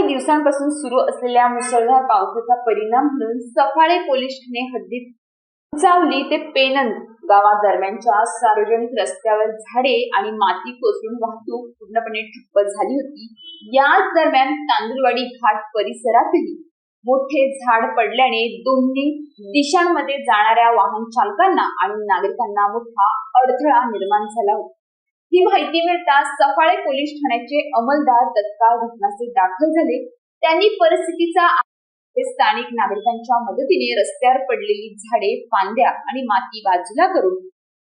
काही दिवसांपासून सुरू असलेल्या मुसळधार पावसाचा परिणाम म्हणून सफाळे पोलीस ठाणे हद्दीत चावली ते पेनंद गावादरम्यानच्या सार्वजनिक रस्त्यावर झाडे आणि माती कोसळून वाहतूक पूर्णपणे ठप्प झाली होती. याच दरम्यान तांदूळवाडी घाट परिसरातही मोठे झाड पडल्याने दोन्ही दिशांमध्ये जाणाऱ्या वाहन चालकांना आणि नागरिकांना मोठा अडथळा निर्माण झाला होता. ही माहिती मिळताच सफाळे पोलीस ठाण्याचे अंमलदार तत्काळ घटनास्थळी दाखल झाले. त्यांनी परिस्थितीचा स्थानिक नागरिकांच्या मदतीने रस्त्यावर पडलेली झाडे फांद्या आणि माती बाजूला करून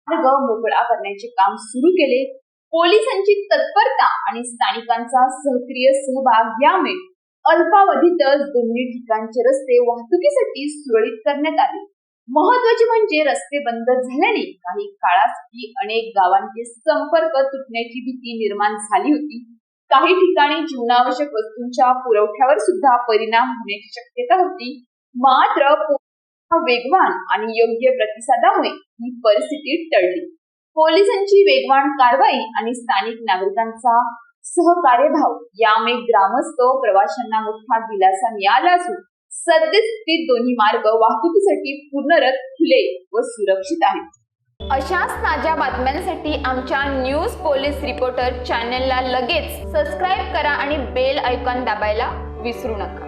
मार्ग मोकळा करण्याचे काम सुरू केले. पोलिसांची तत्परता आणि स्थानिकांचा सहक्रिय सहभाग यामुळे अल्पावधीतच दोन्ही ठिकाणचे रस्ते वाहतुकीसाठी सुरळीत करण्यात आले. महत्त्वाचे म्हणजे रस्ते बंद झाल्याने काही काळासाठी अनेक गावांचे संपर्क तुटण्याची भीती निर्माण झाली होती. काही ठिकाणी जीवनावश्यक वस्तूंच्या पुरवठ्यावर सुद्धा परिणाम होण्याची शक्यता होती. मात्र वेगवान आणि योग्य प्रतिसादामुळे ही परिस्थिती टळली. पोलिसांची वेगवान कारवाई आणि स्थानिक नागरिकांचा सहकार्यभाव यामुळे ग्रामस्थ प्रवाशांना मोठा दिलासा मिळाला असून सद्यस्थितीत दोन्ही मार्ग वाहतुकीसाठी पूर्णरत खुले व सुरक्षित आहेत. अशाच ताज्या बातम्यांसाठी आमच्या न्यूज पोलीस रिपोर्टर चॅनलला लगेच सबस्क्राईब करा आणि बेल आयकॉन दाबायला विसरू नका.